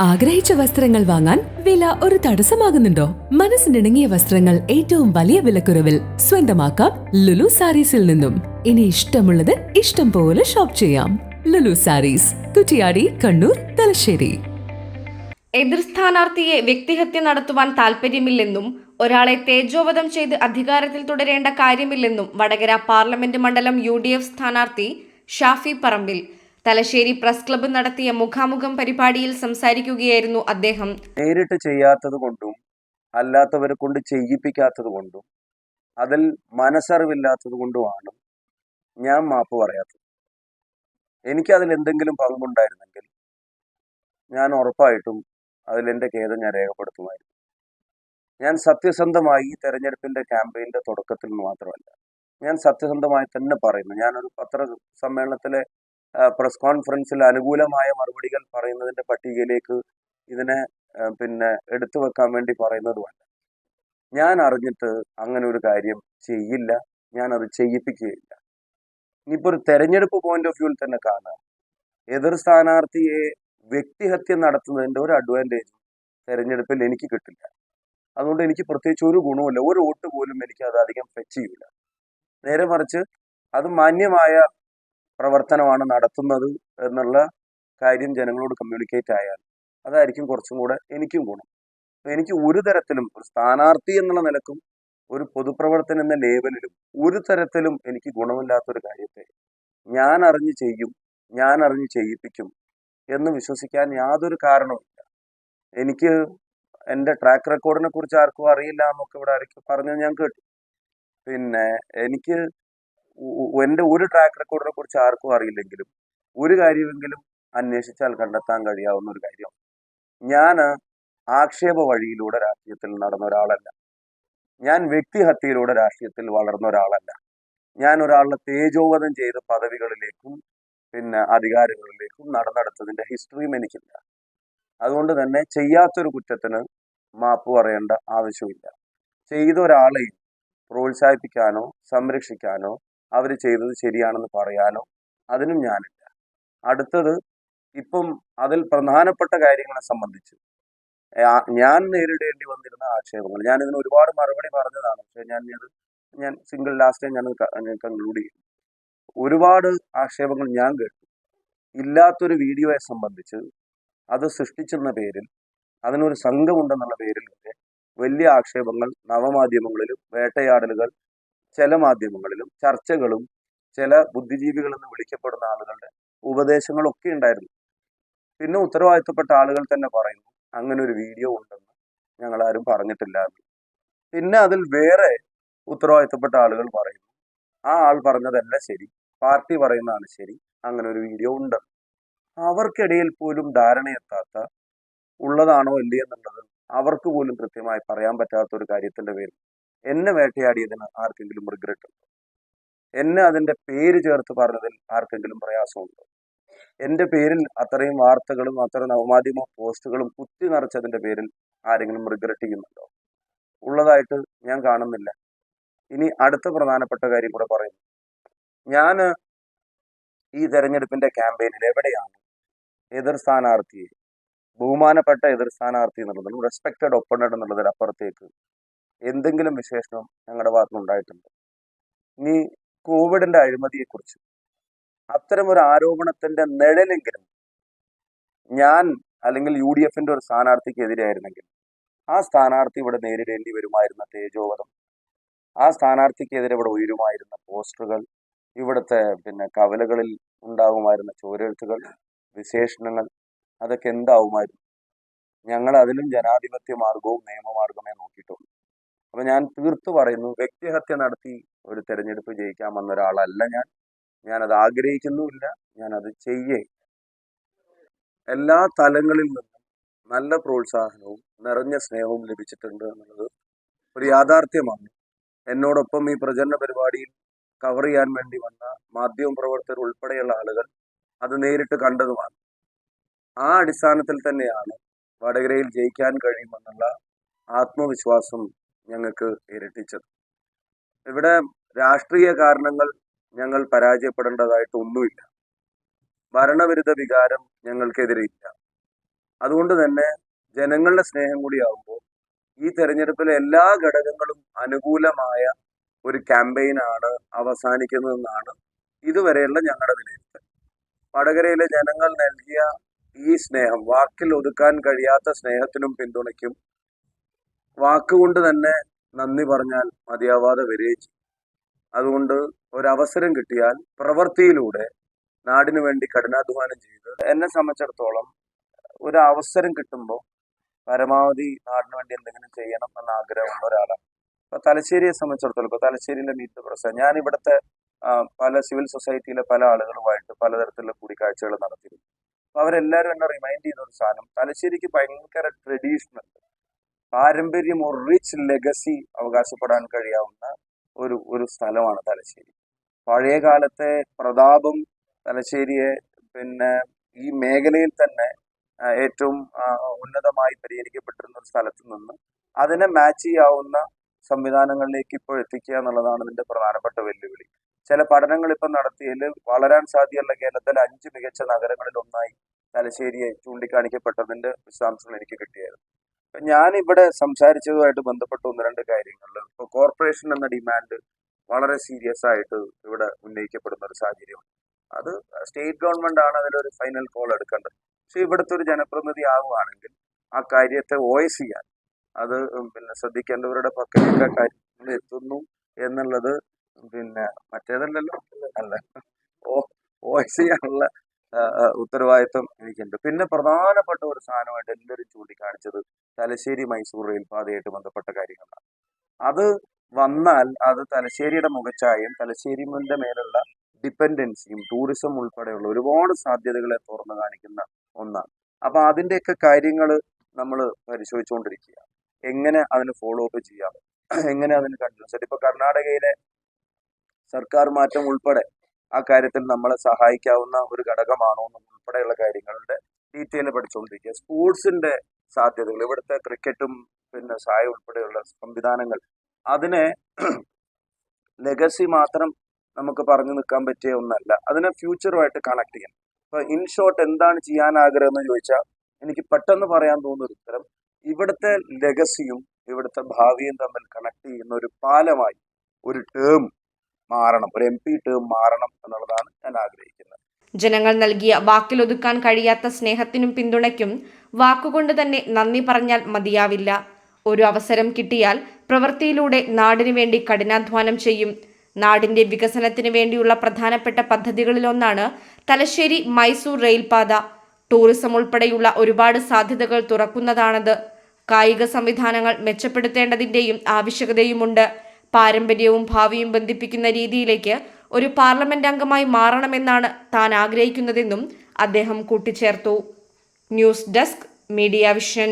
ആഗ്രഹിച്ച വസ്ത്രങ്ങൾ വാങ്ങാൻ വില ഒരു തടസ്സമാകുന്നുണ്ടോ? മനസ്സിനിണങ്ങിയ വസ്ത്രങ്ങൾ ഏറ്റവും വലിയ വിലക്കുറവിൽ സ്വന്തമാക്കാം ലുലു സാരീസിൽ നിന്നും. ഇനി ഇഷ്ടമുള്ളത് ഇഷ്ടം പോലെ ഷോപ്പ് ചെയ്യാം. ലുലു സാരീസ് കുറ്റിയാടി കണ്ണൂർ തലശ്ശേരി. എതിർ സ്ഥാനാർത്ഥിയെ വ്യക്തിഹത്യ നടത്തുവാൻ താൽപ്പര്യമില്ലെന്നും ഒരാളെ തേജോവധം ചെയ്ത് അധികാരത്തിൽ തുടരേണ്ട കാര്യമില്ലെന്നും വടകര പാർലമെന്റ് മണ്ഡലം യു സ്ഥാനാർത്ഥി ഷാഫി പറമ്പിൽ തലശ്ശേരി പ്രസ് ക്ലബ്ബ് നടത്തിയ മുഖാമുഖം പരിപാടിയിൽ സംസാരിക്കുകയായിരുന്നു അദ്ദേഹം. നേരിട്ട് ചെയ്യാത്തത് കൊണ്ടും അല്ലാത്തവരെ കൊണ്ട് ചെയ്യിപ്പിക്കാത്തത് കൊണ്ടും അതിൽ മനസ്സറിവില്ലാത്തത് കൊണ്ടുമാണ് ഞാൻ മാപ്പ് പറയാത്തത്. എനിക്കതിൽ എന്തെങ്കിലും പങ്കുണ്ടായിരുന്നെങ്കിൽ ഞാൻ ഉറപ്പായിട്ടും അതിലെന്റെ ഖേദം ഞാൻ രേഖപ്പെടുത്തുമായിരുന്നു. ഞാൻ സത്യസന്ധമായി തെരഞ്ഞെടുപ്പിന്റെ ക്യാമ്പയിന്റെ തുടക്കത്തിൽ മാത്രമല്ല ഞാൻ സത്യസന്ധമായി തന്നെ പറയുന്നു ഞാനൊരു പത്ര സമ്മേളനത്തിലെ പ്രസ് കോൺഫറൻസിൽ അനുകൂലമായ മറുപടികൾ പറയുന്നതിന്റെ പട്ടികയിലേക്ക് ഇതിനെ പിന്നെ എടുത്തു വെക്കാൻ വേണ്ടി പറയുന്നതുമല്ല. ഞാൻ അറിഞ്ഞിട്ട് അങ്ങനെ ഒരു കാര്യം ചെയ്യില്ല. ഞാൻ അത് ചെയ്യിപ്പിക്കുകയില്ല. ഇനിയിപ്പോൾ ഒരു തെരഞ്ഞെടുപ്പ് പോയിന്റ് ഓഫ് വ്യൂവിൽ തന്നെ കാണാം. എതിർ സ്ഥാനാർത്ഥിയെ വ്യക്തിഹത്യ നടത്തുന്നതിന്റെ ഒരു അഡ്വാന്റേജ് തെരഞ്ഞെടുപ്പിൽ എനിക്ക് കിട്ടില്ല. അതുകൊണ്ട് എനിക്ക് പ്രത്യേകിച്ച് ഒരു ഗുണവുമില്ല. ഒരു വോട്ട് പോലും എനിക്ക് അത് അധികം ഫെച്ച് ചെയ്യില്ല നേരെ മറിച്ച് അത് മാന്യമായ പ്രവർത്തനമാണ് നടത്തുന്നത് എന്നുള്ള കാര്യം ജനങ്ങളോട് കമ്മ്യൂണിക്കേറ്റ് ആയാൽ അതായിരിക്കും കുറച്ചും കൂടെ എനിക്കും ഗുണം. എനിക്ക് ഒരു തരത്തിലും ഒരു സ്ഥാനാർത്ഥി എന്നുള്ള നിലക്കും ഒരു പൊതുപ്രവർത്തനം എന്ന ലേവലിലും ഒരു തരത്തിലും എനിക്ക് ഗുണമില്ലാത്തൊരു കാര്യത്തെ ഞാൻ അറിഞ്ഞ് ചെയ്യും ഞാൻ അറിഞ്ഞ് ചെയ്യിപ്പിക്കും എന്ന് വിശ്വസിക്കാൻ യാതൊരു കാരണവുമില്ല എനിക്ക് എന്റെ ട്രാക്ക് റെക്കോർഡിനെ കുറിച്ച് ആർക്കും അറിയില്ല എന്നൊക്കെ ഇവിടെ ആരൊക്കെ പറഞ്ഞു ഞാൻ കേട്ടു. പിന്നെ എനിക്ക് എന്റെ ഒരു ട്രാക്ക് റെക്കോർഡിനെ കുറിച്ച് ആർക്കും അറിയില്ലെങ്കിലും ഒരു കാര്യമെങ്കിലും അന്വേഷിച്ചാൽ കണ്ടെത്താൻ കഴിയാവുന്ന ഒരു കാര്യം ഞാൻ ആക്ഷേപ വഴിയിലൂടെ രാഷ്ട്രീയത്തിൽ നടന്ന ഒരാളല്ല. ഞാൻ വ്യക്തിഹത്യയിലൂടെ രാഷ്ട്രീയത്തിൽ വളർന്ന ഒരാളല്ല. ഞാൻ ഒരാളുടെ തേജോവധം ചെയ്ത പദവികളിലേക്കും പിന്നെ അധികാരങ്ങളിലേക്കും നടന്നെടുത്തതിന്റെ ഹിസ്റ്ററിയും എനിക്കില്ല. അതുകൊണ്ട് തന്നെ ചെയ്യാത്തൊരു കുറ്റത്തിന് മാപ്പ് പറയേണ്ട ആവശ്യമില്ല. ചെയ്ത ഒരാളെയും പ്രോത്സാഹിപ്പിക്കാനോ സംരക്ഷിക്കാനോ അവർ ചെയ്തത് ശരിയാണെന്ന് പറയാനോ അതിനും ഞാനില്ല. അടുത്തത് ഇപ്പം അതിൽ പ്രധാനപ്പെട്ട കാര്യങ്ങളെ സംബന്ധിച്ച് ഞാൻ നേരിടേണ്ടി വന്നിരുന്ന ആക്ഷേപങ്ങൾ. ഞാൻ ഇതിന് ഒരുപാട് മറുപടി പറഞ്ഞതാണ്. പക്ഷെ ഞാൻ അത് ഞാൻ സിംഗിൾ ലാസ്റ്റ് ഞാൻ കൺക്ലൂഡ് ചെയ്യും ഒരുപാട് ആക്ഷേപങ്ങൾ ഞാൻ കേട്ടു. ഇല്ലാത്തൊരു വീഡിയോയെ സംബന്ധിച്ച് അത് സൃഷ്ടിച്ചെന്ന പേരിൽ അതിനൊരു സംഘമുണ്ടെന്നുള്ള പേരിൽ വലിയ ആക്ഷേപങ്ങൾ നവമാധ്യമങ്ങളിലും വേട്ടയാടലുകൾ ചില മാധ്യമങ്ങളിലും ചർച്ചകളും ചില ബുദ്ധിജീവികൾ എന്ന് വിളിക്കപ്പെടുന്ന ആളുകളുടെ ഉപദേശങ്ങളൊക്കെ ഉണ്ടായിരുന്നു. പിന്നെ ഉത്തരവാദിത്തപ്പെട്ട ആളുകൾ തന്നെ പറയുന്നു അങ്ങനെ ഒരു വീഡിയോ ഉണ്ടെന്ന് ഞങ്ങൾ ആരും പറഞ്ഞിട്ടില്ല പിന്നെ അതിൽ വേറെ ഉത്തരവാദിത്തപ്പെട്ട ആളുകൾ പറയുന്നു ആ ആൾ പറഞ്ഞതല്ല ശരി പാർട്ടി പറയുന്നതാണ് ശരി അങ്ങനെ ഒരു വീഡിയോ ഉണ്ട്. അവർക്കിടയിൽ പോലും ധാരണയെത്താത്ത ഉള്ളതാണോ ഇല്ലയെന്നുള്ളത് അവർക്ക് പോലും കൃത്യമായി പറയാൻ പറ്റാത്ത ഒരു കാര്യത്തിന്റെ പേരിൽ എന്നെ വേട്ടയാടിയതിന് ആർക്കെങ്കിലും റിഗ്രറ്റ് ഉണ്ടോ? എന്നെ അതിന്റെ പേര് ചേർത്ത് പറഞ്ഞതിൽ ആർക്കെങ്കിലും പ്രയാസമുണ്ടോ എന്റെ പേരിൽ അത്രയും വാർത്തകളും അത്ര നവമാധ്യമ പോസ്റ്റുകളും കുത്തി നിറച്ചതിന്റെ പേരിൽ ആരെങ്കിലും റിഗ്രറ്റ് ചെയ്യുന്നുണ്ടോ? ഉള്ളതായിട്ട് ഞാൻ കാണുന്നില്ല. ഇനി അടുത്ത പ്രധാനപ്പെട്ട കാര്യം കൂടെ പറയുന്നു ഞാൻ ഈ തെരഞ്ഞെടുപ്പിന്റെ ക്യാമ്പയിനിൽ എവിടെയാണ് എതിർ സ്ഥാനാർത്ഥിയെ ബഹുമാനപ്പെട്ട എതിർ സ്ഥാനാർത്ഥി എന്നുള്ളതിലും റെസ്പെക്റ്റഡ് ഒപ്പണഡ് എന്നുള്ളതിനപ്പുറത്തേക്ക് എന്തെങ്കിലും വിശേഷണം ഞങ്ങളുടെ ഭാഗത്ത് ഉണ്ടായിട്ടുണ്ട് ഇനി കോവിഡിന്റെ അഴിമതിയെക്കുറിച്ച്. അത്തരം ഒരു ആരോപണത്തിന്റെ നിഴലെങ്കിലും ഞാൻ അല്ലെങ്കിൽ യു ഡി എഫിന്റെ ഒരു സ്ഥാനാർത്ഥിക്ക് എതിരായിരുന്നെങ്കിൽ ആ സ്ഥാനാർത്ഥി ഇവിടെ നേരിടേണ്ടി വരുമായിരുന്ന തേജോവധം ആ സ്ഥാനാർത്ഥിക്കെതിരെ ഇവിടെ ഉയരുമായിരുന്ന പോസ്റ്ററുകൾ ഇവിടുത്തെ പിന്നെ കവലകളിൽ ഉണ്ടാകുമായിരുന്ന ചോരെഴുത്തുകൾ വിശേഷണങ്ങൾ അതൊക്കെ എന്താവുമായിരുന്നു? ഞങ്ങൾ അതിലും ജനാധിപത്യ മാർഗവും നിയമമാർഗമേ നോക്കിയിട്ടുള്ളൂ. അപ്പൊ ഞാൻ തീർത്തു പറയുന്നു വ്യക്തിഹത്യ നടത്തി ഒരു തെരഞ്ഞെടുപ്പ് ജയിക്കാൻ വന്ന ഒരാളല്ല ഞാൻ. ഞാൻ ഞാനത് ആഗ്രഹിക്കുന്നുമില്ല അത് ചെയ്യേ. എല്ലാ തലങ്ങളിൽ നിന്നും നല്ല പ്രോത്സാഹനവും നിറഞ്ഞ സ്നേഹവും ലഭിച്ചിട്ടുണ്ട് എന്നുള്ളത് ഒരു യാഥാർത്ഥ്യമാണ്. എന്നോടൊപ്പം ഈ പ്രചരണ പരിപാടിയിൽ കവർ ചെയ്യാൻ വേണ്ടി വന്ന മാധ്യമ പ്രവർത്തകർ ഉൾപ്പെടെയുള്ള ആളുകൾ അത് നേരിട്ട് കണ്ടതുമാണ്. ആ അടിസ്ഥാനത്തിൽ തന്നെയാണ് വടകരയിൽ ജയിക്കാൻ കഴിയുമെന്നുള്ള ആത്മവിശ്വാസം ഞങ്ങൾക്ക് ഇരട്ടിച്ചത്. ഇവിടെ രാഷ്ട്രീയ കാരണങ്ങൾ ഞങ്ങൾ പരാജയപ്പെടേണ്ടതായിട്ട് ഒന്നുമില്ല. ഭരണവിരുദ്ധ വികാരം ഞങ്ങൾക്കെതിരെ ഇല്ല. അതുകൊണ്ട് തന്നെ ജനങ്ങളുടെ സ്നേഹം കൂടിയാവുമ്പോൾ ഈ തെരഞ്ഞെടുപ്പിലെ എല്ലാ ഘടകങ്ങളും അനുകൂലമായ ഒരു ക്യാമ്പയിനാണ് അവസാനിക്കുന്നതെന്നാണ് ഇതുവരെയുള്ള ഞങ്ങളുടെ വിലയിരുത്തൽ. വടകരയിലെ ജനങ്ങൾ നൽകിയ ഈ സ്നേഹം വാക്കിൽ ഒതുക്കാൻ കഴിയാത്ത സ്നേഹത്തിനും പിന്തുണയ്ക്കും വാക്കുകൊണ്ട് തന്നെ നന്ദി പറഞ്ഞാൽ മതിയാവാതെ വരികയും ചെയ്യും. അതുകൊണ്ട് ഒരവസരം കിട്ടിയാൽ പ്രവൃത്തിയിലൂടെ നാടിനു വേണ്ടി കഠിനാധ്വാനം ചെയ്ത് എന്നെ സംബന്ധിച്ചിടത്തോളം ഒരു അവസരം കിട്ടുമ്പോൾ പരമാവധി നാടിനു വേണ്ടി എന്തെങ്കിലും ചെയ്യണം എന്ന ആഗ്രഹമുള്ള ഒരാളാണ്. ഇപ്പൊ തലശ്ശേരിയെ സംബന്ധിച്ചിടത്തോളം ഇപ്പൊ തലശ്ശേരിയിലെ മീറ്റ് പ്രസ ഞാൻ ഇവിടുത്തെ പല സിവിൽ സൊസൈറ്റിയിലെ പല ആളുകളുമായിട്ട് പലതരത്തിലുള്ള കൂടിക്കാഴ്ചകൾ നടത്തിയിരുന്നു അപ്പൊ അവരെല്ലാവരും എന്നെ റിമൈൻഡ് ചെയ്യുന്ന ഒരു സാധനം തലശ്ശേരിക്ക് ഭയങ്കര ട്രഡീഷണൽ പാരമ്പര്യം ഒരു റിച്ച് ലെഗസി അവകാശപ്പെടാൻ കഴിയാവുന്ന ഒരു ഒരു സ്ഥലമാണ് തലശ്ശേരി. പഴയ കാലത്തെ പ്രതാപം തലശ്ശേരിയെ പിന്നെ ഈ മേഖലയിൽ തന്നെ ഏറ്റവും ഉന്നതമായി പരിഹരിക്കപ്പെട്ടിരുന്ന ഒരു സ്ഥലത്ത് നിന്ന് അതിനെ മാച്ച് ചെയ്യാവുന്ന സംവിധാനങ്ങളിലേക്ക് ഇപ്പോൾ എത്തിക്കുക എന്നുള്ളതാണ് ഇതിന്റെ പ്രധാനപ്പെട്ട വെല്ലുവിളി. ചില പഠനങ്ങൾ ഇപ്പം നടത്തിയതിൽ വളരാൻ സാധ്യതയുള്ള കേരളത്തിലെ അഞ്ച് മികച്ച നഗരങ്ങളിൽ ഒന്നായി തലശ്ശേരിയെ ചൂണ്ടിക്കാണിക്കപ്പെട്ടതിന്റെ വിശദാംശങ്ങൾ എനിക്ക് കിട്ടിയായിരുന്നു. ഞാൻ ഇവിടെ സംസാരിച്ചതുമായിട്ട് ബന്ധപ്പെട്ട ഒന്ന് രണ്ട് കാര്യങ്ങൾ. ഇപ്പൊ കോർപ്പറേഷൻ എന്ന ഡിമാൻഡ് വളരെ സീരിയസ് ആയിട്ട് ഇവിടെ ഉന്നയിക്കപ്പെടുന്ന ഒരു സാഹചര്യം. അത് സ്റ്റേറ്റ് ഗവൺമെന്റ് ആണ് അതിലൊരു ഫൈനൽ കോൾ എടുക്കേണ്ടത്. പക്ഷെ ഇവിടുത്തെ ഒരു ജനപ്രതിനിധി ആവുകയാണെങ്കിൽ ആ കാര്യത്തെ വോയിസ് ചെയ്യാൻ അത് പിന്നെ ശ്രദ്ധിക്കേണ്ടവരുടെ പക്കലേക്ക് കാര്യങ്ങൾ എത്തുന്നു എന്നുള്ളത് പിന്നെ മറ്റേതല്ലല്ലോ. അല്ല വോയിസ് ചെയ്യാനുള്ള ഉത്തരവാദിത്വം എനിക്കുണ്ട്. പിന്നെ പ്രധാനപ്പെട്ട ഒരു സാധനമായിട്ട് എല്ലാവരും ചൂണ്ടിക്കാണിച്ചത് തലശ്ശേരി മൈസൂർ റെയിൽപാതയായിട്ട് ബന്ധപ്പെട്ട കാര്യങ്ങളാണ്. അത് വന്നാൽ അത് തലശ്ശേരിയുടെ മുഖച്ഛായയും തലശ്ശേരിയുടെ മേലുള്ള ഡിപ്പെൻഡൻസിയും ടൂറിസം ഉൾപ്പെടെയുള്ള ഒരുപാട് സാധ്യതകളെ തുറന്നു കാണിക്കുന്ന ഒന്നാണ്. അപ്പൊ അതിന്റെയൊക്കെ കാര്യങ്ങൾ നമ്മൾ പരിശോധിച്ചുകൊണ്ടിരിക്കുക എങ്ങനെ അതിന് ഫോളോ അപ്പ് ചെയ്യാം? എങ്ങനെ അതിന് കണ്ടിന്യൂസ് ഇപ്പൊ കർണാടകയിലെ സർക്കാർ മാറ്റം ഉൾപ്പെടെ ആ കാര്യത്തിൽ നമ്മളെ സഹായിക്കാവുന്ന ഒരു ഘടകമാണോ എന്നും ഉൾപ്പെടെയുള്ള കാര്യങ്ങളുടെ ഡീറ്റെയിൽ പഠിച്ചുകൊണ്ടിരിക്കുക സ്പോർട്സിന്റെ സാധ്യതകൾ ഇവിടുത്തെ ക്രിക്കറ്റും പിന്നെ സായ ഉൾപ്പെടെയുള്ള സംവിധാനങ്ങൾ. അതിനെ ലെഗസി മാത്രം നമുക്ക് പറഞ്ഞു നിൽക്കാൻ പറ്റിയ ഒന്നല്ല. അതിനെ ഫ്യൂച്ചറുമായിട്ട് കണക്ട് ചെയ്യണം. ഇപ്പൊ ഇൻ ഷോർട്ട് എന്താണ് ചെയ്യാൻ ആഗ്രഹം എന്ന് ചോദിച്ചാൽ എനിക്ക് പെട്ടെന്ന് പറയാൻ തോന്നുന്ന ഉത്തരം ഇവിടുത്തെ ലെഗസിയും ഇവിടുത്തെ ഭാവിയും തമ്മിൽ കണക്ട് ചെയ്യുന്ന ഒരു പാലമായി ഒരു ടേം മാറണം. ഒരു എം പി ടേം മാറണം എന്നുള്ളതാണ് ഞാൻ ആഗ്രഹിക്കുന്നത്. ജനങ്ങൾ നൽകിയ വാക്കിലൊതുക്കാൻ കഴിയാത്ത സ്നേഹത്തിനും പിന്തുണയ്ക്കും വാക്കുകൊണ്ട് തന്നെ നന്ദി പറഞ്ഞാൽ മതിയാവില്ല. ഒരു അവസരം കിട്ടിയാൽ പ്രവൃത്തിയിലൂടെ നാടിനു വേണ്ടി കഠിനാധ്വാനം ചെയ്യും. നാടിന്റെ വികസനത്തിന് വേണ്ടിയുള്ള പ്രധാനപ്പെട്ട പദ്ധതികളിലൊന്നാണ് തലശ്ശേരി മൈസൂർ റെയിൽപാത. ടൂറിസം ഉൾപ്പെടെയുള്ള ഒരുപാട് സാധ്യതകൾ തുറക്കുന്നതാണത്. കായിക സംവിധാനങ്ങൾ മെച്ചപ്പെടുത്തേണ്ടതിന്റെയും ആവശ്യകതയുമുണ്ട്. പാരമ്പര്യവും ഭാവിയും ബന്ധിപ്പിക്കുന്ന രീതിയിലേക്ക് ഒരു പാർലമെന്റ് അംഗമായി മാറണമെന്നാണ് താൻ ആഗ്രഹിക്കുന്നതെന്നും അദ്ദേഹം കൂട്ടിച്ചേർത്തു. News desk media vision.